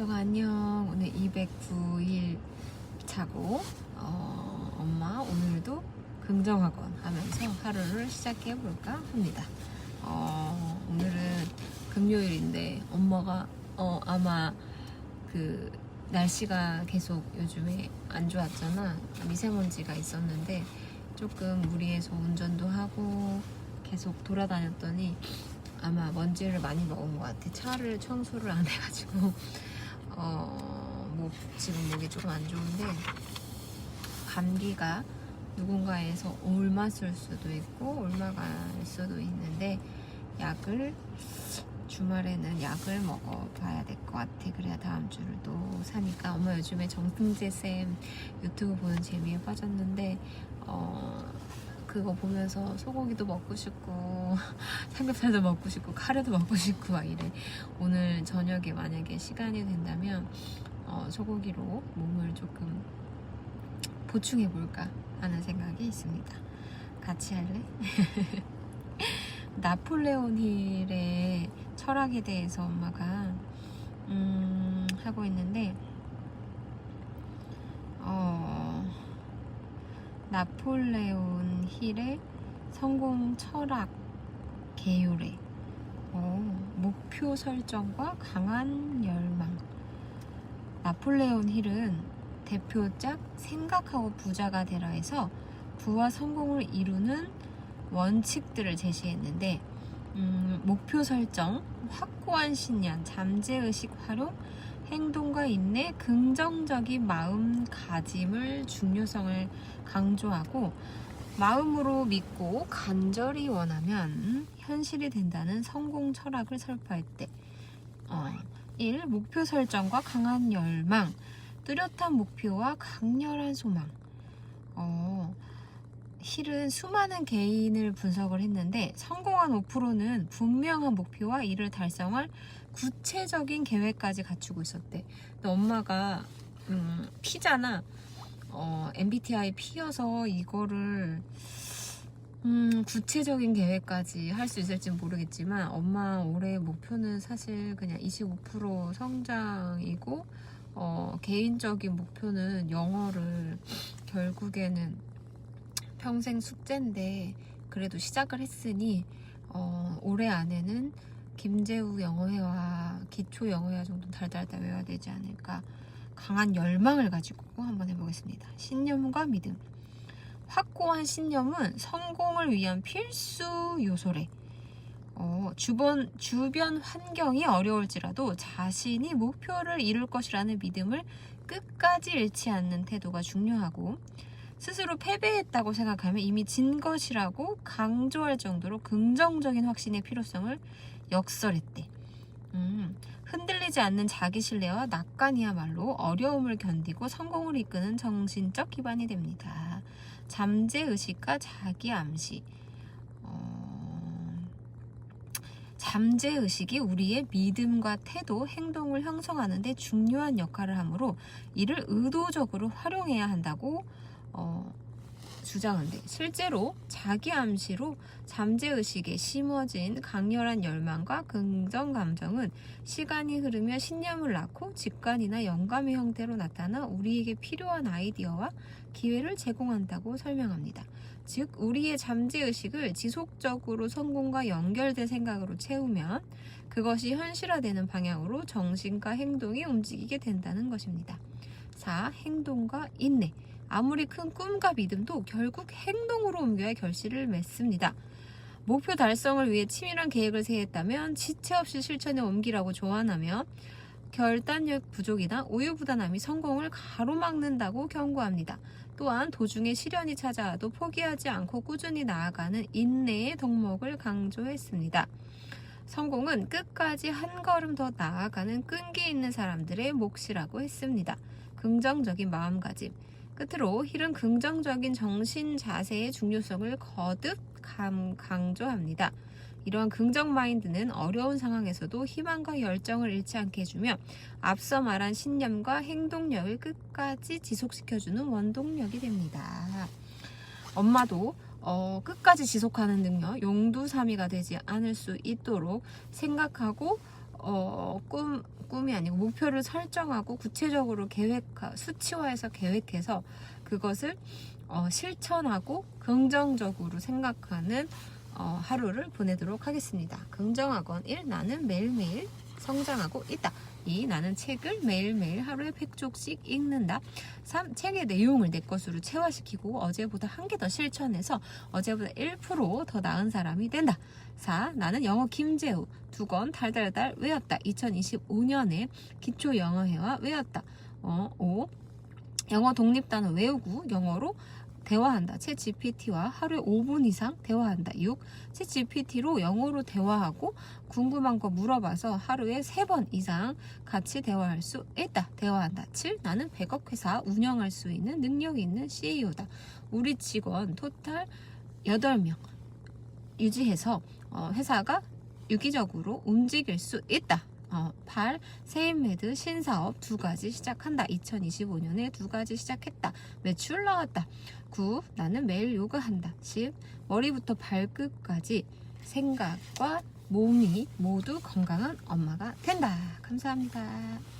현정아 안녕. 오늘 209일 차고 어, 엄마 오늘도 긍정학원 하면서 하루를 시작해 볼까 합니다. 어, 오늘은 금요일인데 엄마가 어, 아마 그 날씨가 계속 요즘에 안 좋았잖아. 미세먼지가 있었는데 조금 무리해서 운전도 하고 계속 돌아다녔더니 아마 먼지를 많이 먹은 것 같아. 차를 청소를 안 해가지고 어, 뭐 지금 목이 조금 안 좋은데 감기가 누군가에서 옮았을 수도 있고 옮아갈 수도 있는데 약을 주말에는 약을 먹어봐야 될 것 같아. 그래야 다음 주를 또 사니까 엄마 요즘에 정승재 쌤 유튜브 보는 재미에 빠졌는데 어, 그거 보면서 소고기도 먹고 싶고 삼겹살도 먹고 싶고 카레도 먹고 싶고 막 이래. 오늘 저녁에 만약에 시간이 된다면 어, 소고기로 몸을 조금 보충해 볼까 하는 생각이 있습니다. 같이 할래? 나폴레온 힐의 철학에 대해서 엄마가 음, 하고 있는데 어, 나폴레온 힐의 성공 철학 계율에 어, 목표 설정과 강한 열망. 나폴레온 힐은 대표작 생각하고 부자가 되라에서 부와 성공을 이루는 원칙들을 제시했는데 음, 목표 설정, 확고한 신념, 잠재의식 활용, 행동과 인내, 긍정적인 마음가짐을 중요성을 강조하고 마음으로 믿고 간절히 원하면 현실이 된다는 성공 철학을 설파할 때 어, 1. 목표 설정과 강한 열망 뚜렷한 목표와 강렬한 소망 어, 힐은 수많은 개인을 분석을 했는데 성공한 5%는 분명한 목표와 이를 달성할 구체적인 계획까지 갖추고 있었대. 근데 엄마가 음, P잖아. 어, MBTI P여서 이거를 음, 구체적인 계획까지 할 수 있을지 모르겠지만 엄마 올해 목표는 사실 그냥 25% 성장이고 어, 개인적인 목표는 영어를 결국에는 평생 숙제인데 그래도 시작을 했으니 어, 올해 안에는 김재우 영어회화 기초 영어회화 정도 달달달 외워야 되지 않을까 강한 열망을 가지고 한번 해보겠습니다. 신념과 믿음 확고한 신념은 성공을 위한 필수 요소래. 어, 주변, 주변 환경이 어려울지라도 자신이 목표를 이룰 것이라는 믿음을 끝까지 잃지 않는 태도가 중요하고 스스로 패배했다고 생각하면 이미 진 것이라고 강조할 정도로 긍정적인 확신의 필요성을 역설했대. 음, 흔들리지 않는 자기 신뢰와 낙관이야말로 어려움을 견디고 성공을 이끄는 정신적 기반이 됩니다. 잠재 의식과 자기 암시. 어, 잠재 의식이 우리의 믿음과 태도, 행동을 형성하는 데 중요한 역할을 하므로 이를 의도적으로 활용해야 한다고 어, 주장한대. 실제로 자기 암시로 잠재 의식에 심어진 강렬한 열망과 긍정 감정은 시간이 흐르며 신념을 낳고 직관이나 영감의 형태로 나타나 우리에게 필요한 아이디어와 기회를 제공한다고 설명합니다. 즉, 우리의 잠재 의식을 지속적으로 성공과 연결된 생각으로 채우면 그것이 현실화되는 방향으로 정신과 행동이 움직이게 된다는 것입니다. 4. 행동과 인내. 아무리 큰 꿈과 믿음도 결국 행동으로 옮겨야 결실을 맺습니다. 목표 달성을 위해 치밀한 계획을 세했다면 지체 없이 실천에 옮기라고 조언하며 결단력 부족이나 우유부단함이 성공을 가로막는다고 경고합니다. 또한 도중에 시련이 찾아와도 포기하지 않고 꾸준히 나아가는 인내의 덕목을 강조했습니다. 성공은 끝까지 한 걸음 더 나아가는 끈기 있는 사람들의 몫이라고 했습니다. 긍정적인 마음가짐. 끝으로 힐은 긍정적인 정신 자세의 중요성을 거듭 감, 강조합니다. 이러한 긍정 마인드는 어려운 상황에서도 희망과 열정을 잃지 않게 해주며 앞서 말한 신념과 행동력을 끝까지 지속시켜주는 원동력이 됩니다. 엄마도 어, 끝까지 지속하는 능력, 용두사미가 되지 않을 수 있도록 생각하고 어, 꿈, 꿈이 아니고 목표를 설정하고 구체적으로 계획 수치화해서 계획해서 그것을 어, 실천하고 긍정적으로 생각하는 어, 하루를 보내도록 하겠습니다. 긍정학원 1 나는 매일매일 성장하고 있다. 2 나는 책을 매일매일 하루에 100쪽씩 읽는다. 3 책의 내용을 내 것으로 체화시키고 어제보다 한 개 더 실천해서 어제보다 1%더 나은 사람이 된다. 4 나는 영어 김재우 두 권 달달달 외웠다. 2025년에 기초 영어회화 외웠다. 어, 5 영어 독립단어 외우고 영어로 대화한다. 챗 GPT와 하루에 5분 이상 대화한다. 6. 챗 GPT로 영어로 대화하고 궁금한 거 물어봐서 하루에 3번 이상 같이 대화할 수 있다. 대화한다. 7. 나는 100억 회사 운영할 수 있는 능력 있는 CEO다. 우리 직원 토탈 8명 유지해서 어, 회사가 유기적으로 움직일 수 있다. 어, 8. 세인메드 신사업 두 가지 시작한다. 2025년에 두 가지 시작했다. 매출 나왔다. 9. 나는 매일 요가한다. 10. 머리부터 발끝까지 생각과 몸이 모두 건강한 엄마가 된다. 감사합니다.